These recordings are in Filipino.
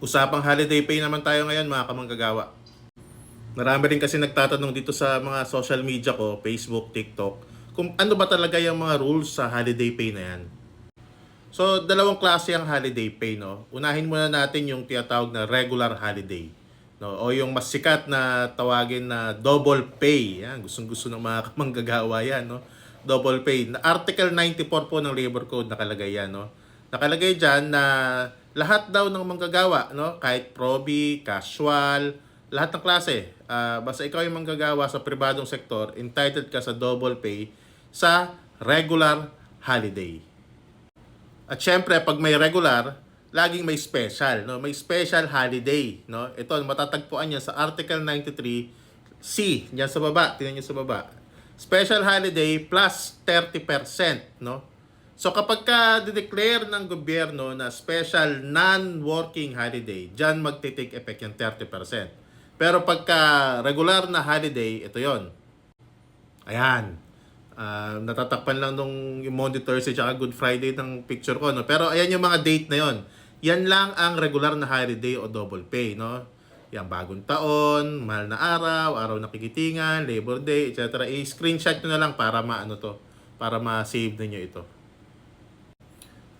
Usapang holiday pay naman tayo ngayon mga kamanggagawa. Marami rin kasi nagtatanong dito sa mga social media ko, Facebook, TikTok, kung ano ba talaga yung mga rules sa holiday pay na yan. So, dalawang klase ang holiday pay, no? Unahin muna natin yung tinatawag na regular holiday. No? O yung mas sikat na tawagin na double pay. Yan, gustong-gusto ng mga kamanggagawa yan, no? Double pay. Article 94 po ng Labor Code nakalagay yan, no? Nakalagay dyan na lahat daw ng manggagawa, no? Kahit proby, casual, lahat ng klase. ah, basta ikaw yung manggagawa sa pribadong sektor, entitled ka sa double pay sa regular holiday. At syempre, pag may regular, laging may special, no? May special holiday, no? Ito, matatagpuan niya sa Article 93C, diyan sa baba, tingnan niyo sa baba. Special holiday plus 30%, no? So kapag ka declare ng gobyerno na special non-working holiday, diyan magte-take effect yung 30%. Pero pagka regular na holiday, ito 'yon. Ayan. Ah, natatakpan lang nung Monday, Thursday, tsaka Good Friday ng picture ko. No? Pero ayan yung mga date na yon. Yan lang ang regular na holiday o double pay. No? Yan, bagong taon, mahal na araw, araw na kikitingan, Labor Day, etc. I-screenshot nyo na lang para maano to, para ma-save ninyo ito.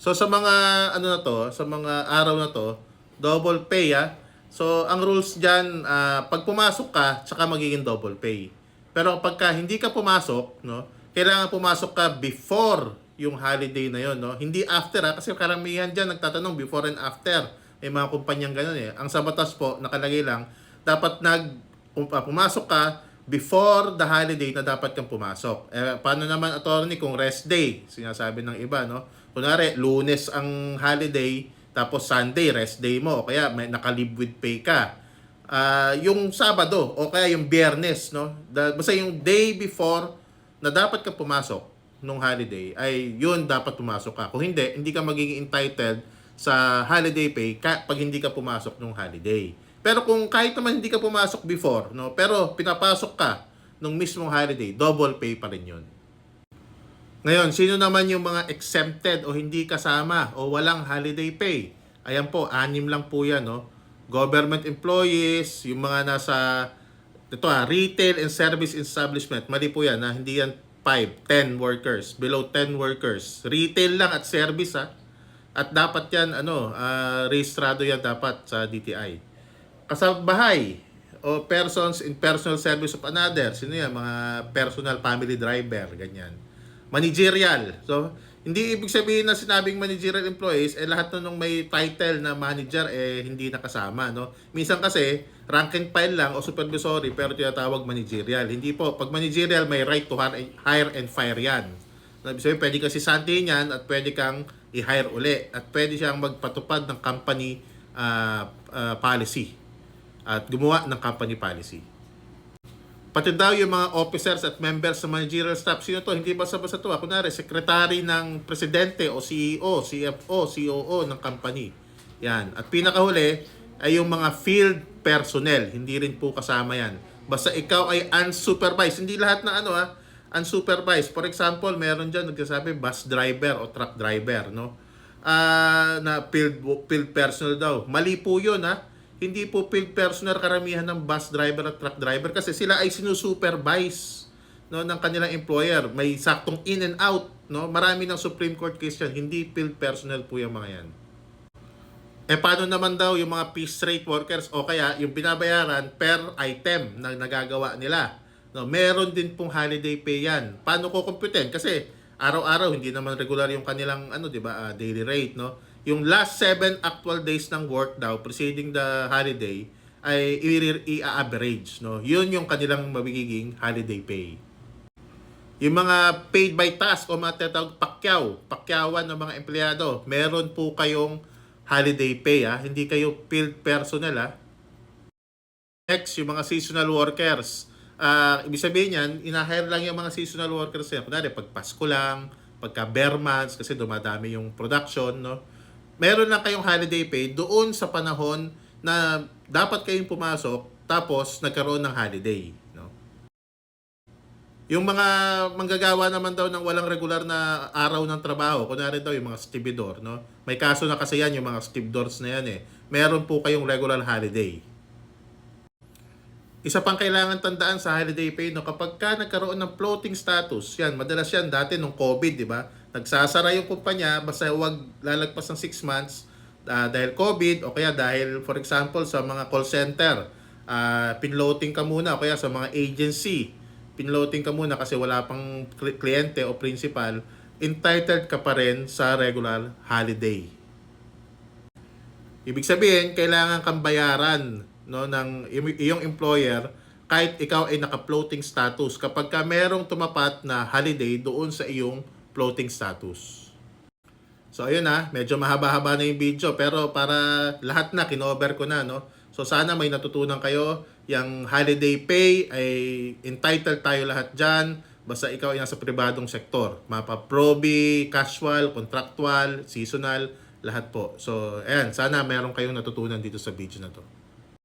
So sa mga ano na to, sa mga araw na to, double pay ah. So ang rules diyan, pag pumasok ka, tsaka magiging double pay. Pero pagka hindi ka pumasok, no, kailangan pumasok ka before yung holiday na yon, no. Hindi after ah, kasi karamihan diyan nagtatanong before and after. May mga kumpanyang ganun eh. Ang sa batas po nakalagay lang, dapat nag ah, pumasok ka before the holiday na dapat kang pumasok. Eh, paano naman, attorney, kung rest day? Sinasabi ng iba, no? Kunwari, lunes ang holiday, tapos Sunday, rest day mo. Kaya, may naka-leave with pay ka. Ah, yung Sabado, o kaya yung Biyernes, no? Da, basta yung day before na dapat ka pumasok nung holiday, ay yun dapat pumasok ka. Kung hindi, hindi ka magiging entitled sa holiday pay ka, pag hindi ka pumasok nung holiday. Pero kung kahit naman hindi ka pumasok before, no, pero pinapasok ka nung mismong holiday, double pay pa rin 'yun. Ngayon, sino naman yung mga exempted o hindi kasama o walang holiday pay? Ayan po, anim lang po 'yan, no. Government employees, yung mga nasa ito ah, retail and service establishment. Mali po 'yan, na hindi yan 5, 10 workers, below 10 workers. Retail lang at service ah. At dapat yan, ano, ah, rehistrado yan dapat sa DTI. Kasabahay o persons in personal service of another. Sino yan? Mga personal family driver, ganyan. Managerial. So, hindi ibig sabihin na sinabing managerial employees, eh lahat na nung may title na manager, eh hindi nakasama, no? Minsan kasi, rank and file lang o supervisory, pero tinatawag managerial. Hindi po. Pag managerial, may right to hire and fire yan. Ibig sabihin, pwede kasi santi yan at pwede kang i-hire uli. At pwede siyang magpatupad ng company ah, ah, policy at gumawa ng company policy. Pati daw yung mga officers at members sa managerial staff, sino to? Hindi basta-basta to. ah. Kunwari, secretary ng presidente o CEO, CFO, COO ng company. Yan. At pinakahuli ay yung mga field personnel. Hindi rin po kasama yan. Basta ikaw ay unsupervised. Hindi lahat na ano ah, unsupervised. For example, meron dyan nagsasabi bus driver o truck driver, no? Ah, na field, field personnel daw. Mali po yun ah hindi po field personnel karamihan ng bus driver at truck driver kasi sila ay sinusupervise no ng kanilang employer. May saktong in and out no? Marami ng Supreme Court case yan. Hindi field personnel po yung mga yan. Eh paano naman daw yung mga piece rate workers? O kaya yung binabayaran per item na nagagawa nila. No meron din pong holiday pay yan. Paano ko computein kasi araw-araw hindi naman regular yung kanilang ano 'di ba ah, daily rate no yung last 7 actual days ng work daw preceding the holiday ay i-average no yun yung kanilang magiging holiday pay yung mga paid by task o mga tinatawag pakyaw, pakyawan ng mga empleyado, meron po kayong holiday pay ha, hindi kayo field personnel ha. Next, yung mga seasonal workers. Ah, ibig sabihin yan, inahire lang yung mga seasonal workers. Kunwari, pag Pasko lang, pagka bare months, kasi dumadami yung production, no? Meron lang kayong holiday pay doon sa panahon na dapat kayong pumasok, tapos nagkaroon ng holiday, no? Yung mga manggagawa naman daw ng walang regular na araw ng trabaho, kunwari daw yung mga stibidor, no? May kaso na kasi yan, yung mga stibidors na yan eh. Meron po kayong regular holiday. Isa pang kailangan tandaan sa holiday pay, no, kapag ka nagkaroon ng floating status, yan, madalas yan dati nung COVID, di ba? Nagsasara yung kumpanya, basta huwag lalagpas ng 6 months ah, dahil COVID o kaya dahil, for example, sa mga call center, ah, pinloating ka muna o kaya sa mga agency, pinloating ka muna kasi wala pang kli- kliyente o principal, entitled ka pa rin sa regular holiday. Ibig sabihin, kailangan kang bayaran no, ng iyong employer kahit ikaw ay naka-floating status kapag ka merong tumapat na holiday doon sa iyong floating status. So ayun na, medyo mahaba-haba na yung video pero para lahat na kinover ko na no. So sana may natutunan kayo, yung holiday pay ay entitled tayo lahat diyan basta ikaw ay nasa pribadong sektor. Mapa probi, casual, contractual, seasonal, lahat po. So ayan, sana meron kayong natutunan dito sa video na to.